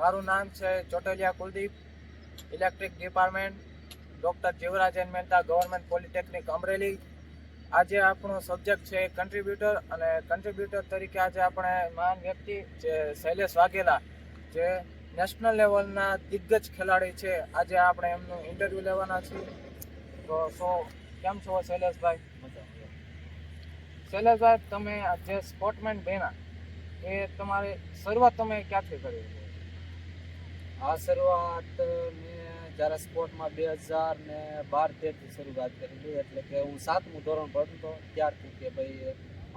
મારું નામ છે Chotaliya Kuldeep electric department doctor Jivrajan Mehta government polytechnic Amreli. આજે આપણો સબ્જેક્ટ છે કન્ટ્રીબ્યુટર અને કન્ટ્રીબ્યુટર તરીકે આજે આપણે મહાન વ્યક્તિ જે શૈલેષ વાઘેલા, જે નેશનલ લેવલના દિગ્ગજ ખેલાડી છે, આજે આપણે એમનું ઇન્ટરવ્યૂ લેવાના છીએ. તો સો, કેમ છો શૈલેષભાઈ? શૈલેષભાઈ, તમે જે સ્પોર્ટમેન બન્યા, એ તમારી શરૂઆત તમે ક્યાંથી કરી? આ શરૂઆત મેં જ્યારે સ્પોર્ટમાં બે હજાર ને બાર તેરથી શરૂઆત કરેલી એટલે કે હું સાતમું ધોરણ ભણતો ત્યારથી કે ભાઈ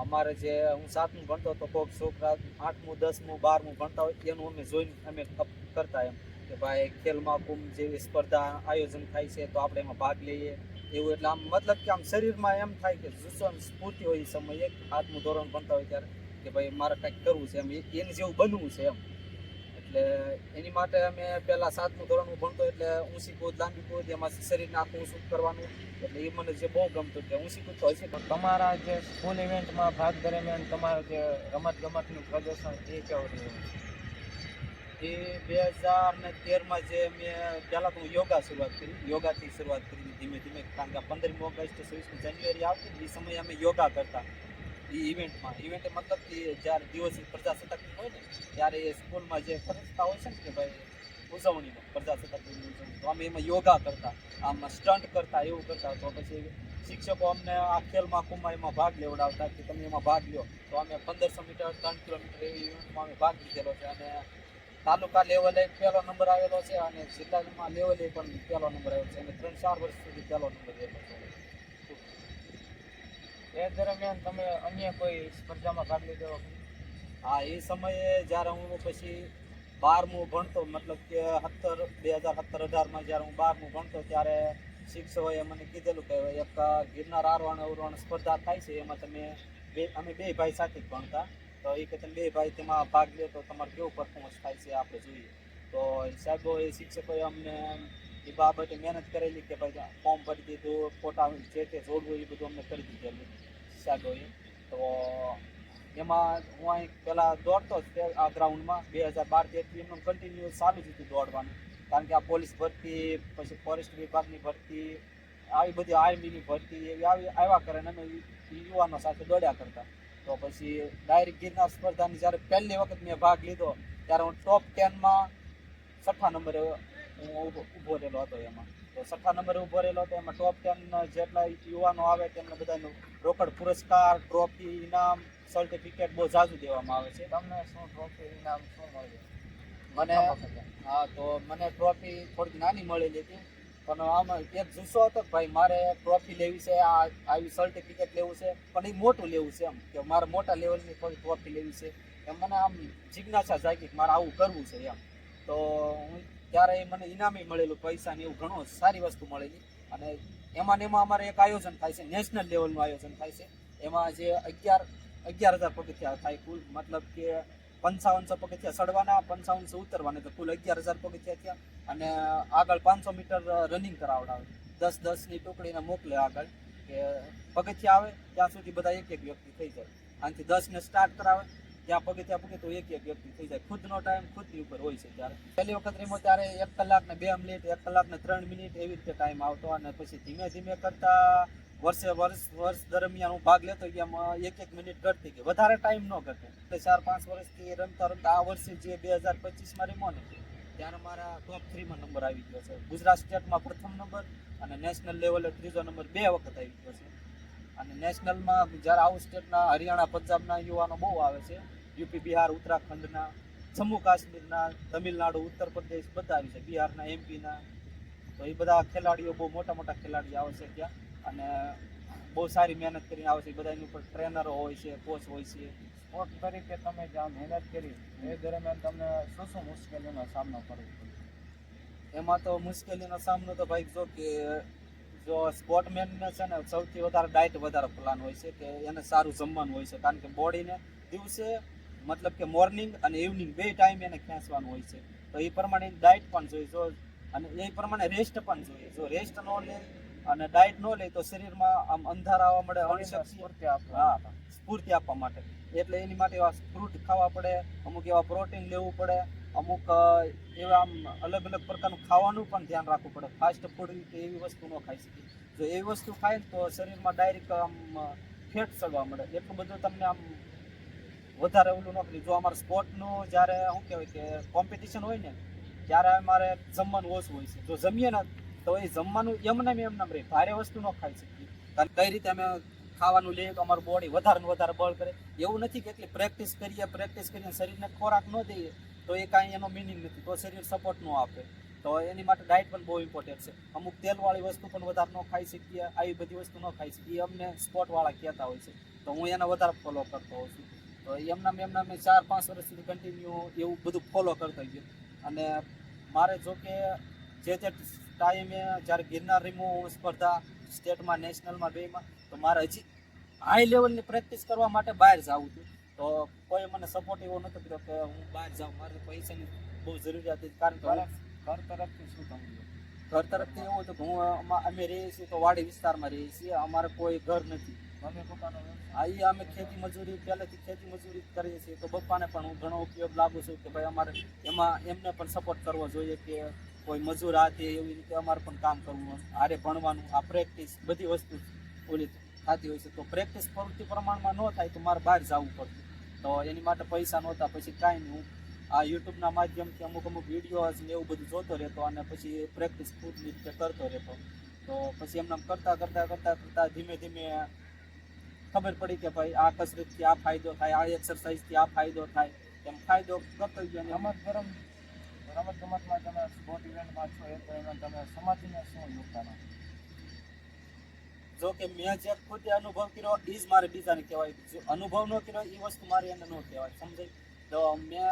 અમારે જે હું સાતમું ભણતો તો કોઈક છોકરા આઠમું, દસમું, બારમું ભણતા હોય, એનું અમે જોઈને અમે કરતા એમ કે ભાઈ ખેલ મહાકુંભ જેવી સ્પર્ધા આયોજન થાય છે, તો આપણે એમાં ભાગ લઈએ. એવું એટલે આમ મતલબ કે આમ શરીરમાં એમ થાય કે જુસ્સો સ્ફૂર્તિ હોય એ સમયે આઠમું ધોરણ ભણતા હોય ત્યારે કે ભાઈ મારે કંઈક કરવું છે એમ એની જેવું બનવું છે એમ. એટલે એની માટે અમે પહેલા સાતમું ધોરણમાં ભણતો એટલે ઊંચી કૂદ, લાંબી કૂદ, એમાં શરીરને આખું ઊંચું કરવાનું. એટલે એ મને જે બહુ ગમતું કે ઊંચી કૂદ તો હશે પણ તમારા જે સ્કૂલ ઇવેન્ટમાં ભાગ દરમિયાન તમારું જે રમત ગમતનું પ્રદર્શન એ કેવું રહ્યું? એ બે હજાર ને તેરમાં જે મેં પહેલાં તો હું યોગા શરૂઆત કરી. યોગાથી શરૂઆત કરી ધીમે ધીમે, કારણ કે પંદરમી ઓગસ્ટ, છવ્વીસમી જાન્યુઆરી આવતી એ સમયે અમે યોગા કરતા. એ ઇવેન્ટમાં ઇવેન્ટ મતલબ કે જ્યારે દિવસ પ્રજાસત્તાક દિન હોય ને, ત્યારે એ સ્કૂલમાં જે ફરજતા હોય છે ને કે ભાઈ ઉજવણીમાં પ્રજાસત્તાક દિનની ઉજવણી. તો અમે એમાં યોગા કરતા, આમ સ્ટન્ટ કરતા, એવું કરતા. તો પછી શિક્ષકો અમને આ ખેલમાં એમાં ભાગ લેવડાવતા કે તમે એમાં ભાગ લ્યો તો અમે પંદરસો મીટર, ત્રણ કિલોમીટર એવી ઇવેન્ટમાં અમે ભાગ લીધેલો છે. અને તાલુકા લેવલે પહેલો નંબર આવેલો છે અને જિલ્લામાં લેવલે પણ પહેલો નંબર આવેલો છે. અને ત્રણ ચાર વર્ષ સુધી પહેલો નંબર આવેલો છે. એ દરમિયાન તમે અન્ય કોઈ સ્પર્ધામાં ભાગ લીધો? હા, એ સમયે જ્યારે હું પછી બારમું ભણતો, મતલબ કે સત્તર, બે હજાર સત્તર અઢારમાં જ્યારે હું બારમું ભણતો, ત્યારે શિક્ષકોએ મને કીધેલું કે એક ગિરનાર આરોહણ અવરોહણ સ્પર્ધા થાય છે, એમાં તમે બે, અમે બે ભાઈ સાથે જ ભણતા. તો એ કે તમે બે ભાઈ તેમાં ભાગ લે તો તમારે કેવું પરફોર્મન્સ થાય છે, આપણે જોઈએ. તો સાહેબો, એ શિક્ષકોએ અમને એ બાબતે મહેનત કરેલી કે ભાઈ, ફોર્મ ભરી દીધું, ફોટા જે તે જોડવું એ બધું અમને કરી દીધેલું. સાહેબોએ તો એમાં હું અહીં પહેલાં દોડતો જ આ ગ્રાઉન્ડમાં બે હજાર બાર તેરથી એમનું કન્ટિન્યુ ચાલુ જ હતું દોડવાનું. કારણ કે આ પોલીસ ભરતી, પછી ફોરેસ્ટ વિભાગની ભરતી, આવી બધી આર્મીની ભરતી, એવી આવી આવ્યા કરે અને અમે યુવાનો સાથે દોડ્યા કરતા. તો પછી ડાયરેક્ટ ગિરનાર સ્પર્ધાની જ્યારે પહેલી વખત મેં ભાગ લીધો, ત્યારે હું ટોપ ટેનમાં છઠ્ઠા નંબરે હું ઊભો- રહેલો હતો એમાં. તો છઠ્ઠા નંબરે ઊભો રહેલો હતો એમાં ટોપ ટેન જેટલા યુવાનો આવે તેમને બધાનું રોકડ પુરસ્કાર ટ્રોફી ઇનામ સર્ટિફિકેટ બહુ ઝાઝું દેવામાં આવે છે. તમને શું ટ્રોફી ઇનામ શું મળ્યું? મને હા તો મને ટ્રોફી થોડીક નાની મળેલી હતી પણ આમાં એક જુસ્સો હતો કે ભાઈ મારે ટ્રોફી લેવી છે આ આવી સર્ટિફિકેટ લેવું છે પણ એ મોટું લેવું છે એમ કે મારે મોટા લેવલની થોડી ટ્રોફી લેવી છે. એમ મને આમ જિજ્ઞાસા જાગી કે મારે આવું કરવું છે એમ. તો હું ત્યારે મને ઇનામે મળેલું, પૈસા ને એવું ઘણું સારી વસ્તુ મળેલી. અને એમાં ને એમાં અમારે એક આયોજન થાય છે, નેશનલ લેવલનું આયોજન થાય છે. એમાં જે અગિયાર અગિયાર હજાર પગથિયા થાય કુલ, મતલબ કે પંચાવનસો પગથિયા ચડવાના પંચાવનસો ઉતરવાના, તો કુલ અગિયાર હજાર પગથિયા થયા. અને આગળ પાંચસો મીટર રનિંગ કરાવડાવે. દસ દસની ટુકડીને મોકલે આગળ, કે પગથિયા આવે, ત્યાં સુધી બધા એક એક વ્યક્તિ થઈ જાય. આનાથી દસને સ્ટાર્ટ કરાવે. ત્યાં પગે પૂગે તો એક એક વ્યક્તિ થઈ જાય. ખુદનો ટાઈમ ખુદની ઉપર હોય છે ત્યારે. પહેલી વખત રમ્યો ત્યારે એક કલાક ને બે મિનિટ એક કલાક ને ત્રણ મિનિટ એવી રીતે ટાઈમ આવતો અને પછી ધીમે ધીમે કરતા વર્ષે વર્ષ વર્ષ દરમિયાન હું ભાગ લેતો એમાં એક એક મિનિટ ઘટતી ગઈ. વધારે ટાઈમ ન ઘટે. એટલે ચાર, પાંચ વર્ષથી રમતા રમતા આ વર્ષે જે બે હજાર પચીસમાં રમ્યો ને ત્યારે મારા ટોપ થ્રીમાં નંબર આવી ગયો છે. ગુજરાત સ્ટેટમાં પ્રથમ નંબર અને નેશનલ લેવલે ત્રીજો નંબર બે વખત આવી ગયો છે. અને નેશનલમાં જ્યારે આઉટ સ્ટેટના હરિયાણા પંજાબના યુવાનો બહુ આવે છે. યુપી બિહાર ઉત્તરાખંડના જમ્મુ કાશ્મીરના તમિલનાડુ ઉત્તર પ્રદેશ બધા આવી છે. બિહારના એમપીના તો એ બધા ખેલાડીઓ બહુ મોટા મોટા ખેલાડીઓ આવે છે ત્યાં. અને બહુ સારી મહેનત કરીને આવે છે. બધા એની ઉપર ટ્રેનરો હોય છે કોચ હોય છે. સ્પોર્ટ તરીકે તમે જ્યાં મહેનત કરી એ દરમિયાન તમને શું શું મુશ્કેલીનો સામનો કરવો પડ્યો? એમાં તો મુશ્કેલીનો સામનો તો ભાઈ જો કે જો સ્પોર્ટમેનને છે ને સૌથી વધારે ડાયટ વધારે પ્લાન હોય છે કે એને સારું જમવાનું હોય છે. કારણ કે બોડીને દિવસે મતલબ કે મોર્નિંગ અને ઇવનિંગ બે ટાઈમ એને ખેંચવાનું હોય છે. તો એ પ્રમાણે ડાયટ પણ જોઈએ. જો અને એ પ્રમાણે રેસ્ટ પણ જોઈએ. જો રેસ્ટ ન લે અને ડાયટ ન લે તો શરીરમાં આમ અંધારા આવવા મળે સ્ફૂર્તિ આપવા સ્ફૂર્તિ આપવા માટે. એટલે એની માટે એવા ફ્રૂટ ખાવા પડે અમુક એવા પ્રોટીન લેવું પડે અમુક એવા અલગ અલગ પ્રકારનું ખાવાનું પણ ધ્યાન રાખવું પડે. ફાસ્ટ ફૂડ એવી વસ્તુ ન ખાઈ શકીએ જો એવી વસ્તુ ખાય તો શરીરમાં ડાયરેક્ટ આમ ફેટ ચડવા મળે. એટલું બધું તમને આમ વધારે ઓલું ન કરી. જો અમારે સ્પોર્ટનું જ્યારે, શું કહેવાય કે કોમ્પિટિશન હોય ને, ત્યારે અમારે જમવાનું ઓછું હોય છે. જો જમીએ ને, તો એ જમવાનું એમને એમ એમને રહે ભારે વસ્તુ ન ખાઈ શકીએ. કઈ રીતે અમે ખાવાનું લઈએ તો અમારું બોડી વધારે ને વધારે બળ કરે. એવું નથી કે એટલી પ્રેક્ટિસ કરીએ પ્રેક્ટિસ કરીને શરીરને ખોરાક ન દઈએ. તો એ કાંઈ એનો મિનિંગ નથી, તો શરીર સપોર્ટ ન આપે. તો એની માટે ડાયટ પણ બહુ ઇમ્પોર્ટન્ટ છે. અમુક તેલવાળી વસ્તુ પણ વધારે ન ખાઈ શકીએ, આવી બધી વસ્તુ ન ખાઈ શકીએ. એ અમને સ્પોર્ટવાળા કહેતા હોય છે. તો હું એને વધારે ફોલો કરતો હોઉં છું. તો એમના એમના મેં ચાર પાંચ વર્ષ સુધી કન્ટિન્યુ એવું બધું ફોલો કરતો ગયો. અને મારે જો કે જે તે ટાઈમે જ્યારે ગિરનાર રીમું સ્પર્ધા સ્ટેટમાં નેશનલમાં બેમાં તો મારે હજી હાઈ લેવલની પ્રેક્ટિસ કરવા માટે બહાર જવું હતું તો કોઈ મને સપોર્ટ એવો નહોતો કર્યો કે હું બહાર જાઉં મારે પૈસાની બહુ જરૂરિયાત હતી. કારણ કે ઘર તરફથી શું તમને ઘર તરફથી એવું હતું કે હું અમે રહીએ છીએ તો વાડી વિસ્તારમાં રહીએ છીએ અમારે કોઈ ઘર નથી. મમ્મી પપ્પાનો હા એ અમે ખેતી મજૂરી પહેલેથી ખેતી મજૂરી કરીએ છીએ. તો પપ્પાને પણ હું ઘણો ઉપયોગ લાગુ છું કે ભાઈ અમારે એમાં એમને પણ સપોર્ટ કરવો જોઈએ કે કોઈ મજૂર આ તે એવી રીતે અમારે પણ કામ કરવું આરે ભણવાનું આ પ્રેક્ટિસ બધી વસ્તુ ઓલી થતી હોય છે. તો પ્રેક્ટિસ પ્રવૃત્તિ પ્રમાણમાં ન થાય તો મારે બહાર જવું પડતું તો એની માટે પૈસા નહોતા, પછી કાંઈ નહીં. આ યુટ્યુબના માધ્યમથી અમુક અમુક વિડીયોઝ ને એવું બધું જોતો રહેતો અને પછી પ્રેક્ટિસ ખુદની રીતે કરતો રહેતો. તો પછી એમને કરતાં કરતાં કરતાં કરતાં ધીમે ધીમે ખબર પડી કે ભાઈ આ કસરતથી આ ફાયદો થાય, આ એક્સરસાઇઝથી આ ફાયદો થાય. એમ ફાયદો કરતો ગયો અને રમત ગરમ રમત ગમતમાં તમે સ્પોર્ટ ઇવેન્ટમાં છો, એ તો એમાં તમે સમાજને શું યોગદાન? જો કે મેં જે ખુદ અનુભવ કર્યો એ જ મારે બીજાને કહેવાય. અનુભવ ન કર્યો એ વસ્તુ મારે એને ન કહેવાય, સમજાય? તો મેં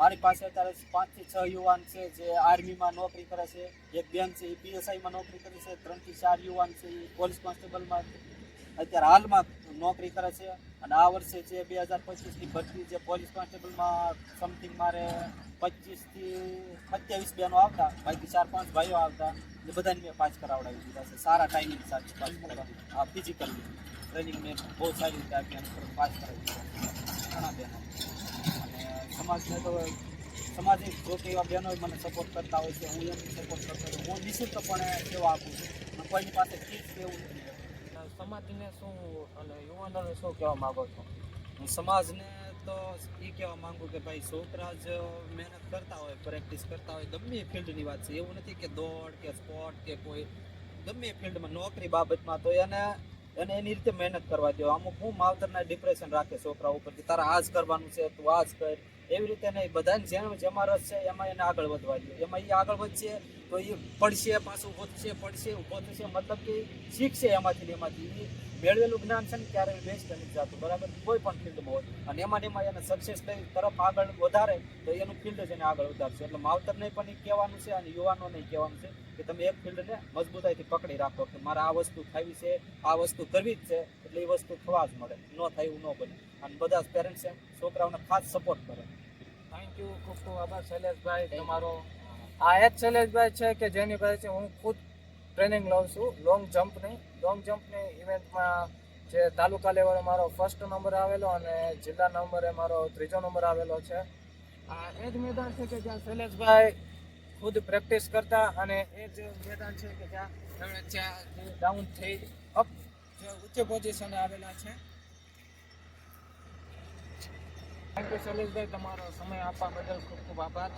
મારી પાસે અત્યારે પાંચથી છ યુવાન છે, જે આર્મીમાં નોકરી કરે છે, એક બેન છે એ પીએસઆઈમાં નોકરી કરે છે ત્રણથી ચાર યુવાન છે એ પોલીસ કોન્સ્ટેબલમાં અત્યારે હાલમાં નોકરી કરે છે. અને આ વર્ષે જે બે હજાર પચીસની ભરતી જે પોલીસ કોન્સ્ટેબલમાં સમથિંગ મારે પચીસથી સત્યાવીસ બહેનો આવતા, બાકી ચાર પાંચ ભાઈઓ આવતા. બધાને મેં પાંચ કરાવડાવી દીધા છે. સારા ટાઈમિંગ સાથે પાંચ કરાવી આ ફિઝિકલ ટ્રેનિંગ મેં બહુ સારી રીતે આપી અને પાંચ કરાવી દીધા ઘણા બહેનો. અને સમાજને તો સમાજે જો કે એવા બહેનો મને સપોર્ટ કરતા હોય છે હું એમને સપોર્ટ કરતો હોઉં હું નિઃશુલ્કપણે સેવા આપું છું. કોઈની પાસે ફીસ એવું નથી. સમાજને શું અને યુવાનોને શું કહેવા માગો છો? સમાજને તો એ કહેવા માંગુ કે ભાઈ છોકરા જ મહેનત કરતા હોય પ્રેક્ટિસ કરતા હોય, ગમે ફિલ્ડની વાત છે. એવું નથી કે દોડ કે સ્પોર્ટ કે કોઈ, ગમે ફિલ્ડમાં નોકરી બાબતમાં તો એને એને એની રીતે મહેનત કરવા દો. અમુક હું માવતરના ડિપ્રેશન રાખે છોકરા ઉપર કે તારે આ જ કરવાનું છે, તું આ જ કર. એવી રીતે નહીં. બધાને જેમ જેમાં રસ છે, એમાં એને આગળ વધવા દો. એમાં એ આગળ વધશે તો એ પડશે, પાછું વધશે, પડશે ઊભો થશે. મતલબ કે શીખશે એમાંથી એમાંથી. મેળવેલું જ્ઞાન છે ને ત્યારે વેસ્ટ નથી જતું. બરાબર? કોઈ પણ ફિલ્ડમાં હોય. અને એમાં એમાં એને સક્સેસ લઈ તરફ આગળ વધારે, તો એનું ફિલ્ડ છે એને આગળ વધારશે. એટલે માવતરને પણ એ કહેવાનું છે અને યુવાનોને કહેવાનું છે કે તમે એક ફિલ્ડને મજબૂતાઈથી પકડી રાખો કે મારે આ વસ્તુ થવી છે, આ વસ્તુ કરવી જ છે, એટલે એ વસ્તુ થવા જ મળે. ન થાય એવું ન બને અને બધા જ પેરેન્ટ્સે છોકરાઓને ખાસ સપોર્ટ કરે. થેન્ક યુ ખૂબ ખૂબ આભાર, શૈલેષભાઈ, તમારો. આ એ જ શૈલેષભાઈ છે કે જેની પાસે હું ખુદ ટ્રેનિંગ લઉં છું. લોંગ જમ્પની લોંગ જમ્પની ઇવેન્ટમાં જે તાલુકા લેવલે મારો ફર્સ્ટ નંબર આવેલો અને જિલ્લા નંબરે મારો ત્રીજો નંબર આવેલો છે. આ એ જ મેદાન છે કે જ્યાં શૈલેષભાઈ ખુદ પ્રેક્ટિસ કરતા અને એ જ મેદાન છે કે જ્યાં જ્યાં ડાઉન થઈ અપ જે ઉચ્ચ પોઝિશને આવેલા છે. થેન્ક યુ શૈલેષભાઈ, તમારો સમય આપવા બદલ ખૂબ ખૂબ આભાર.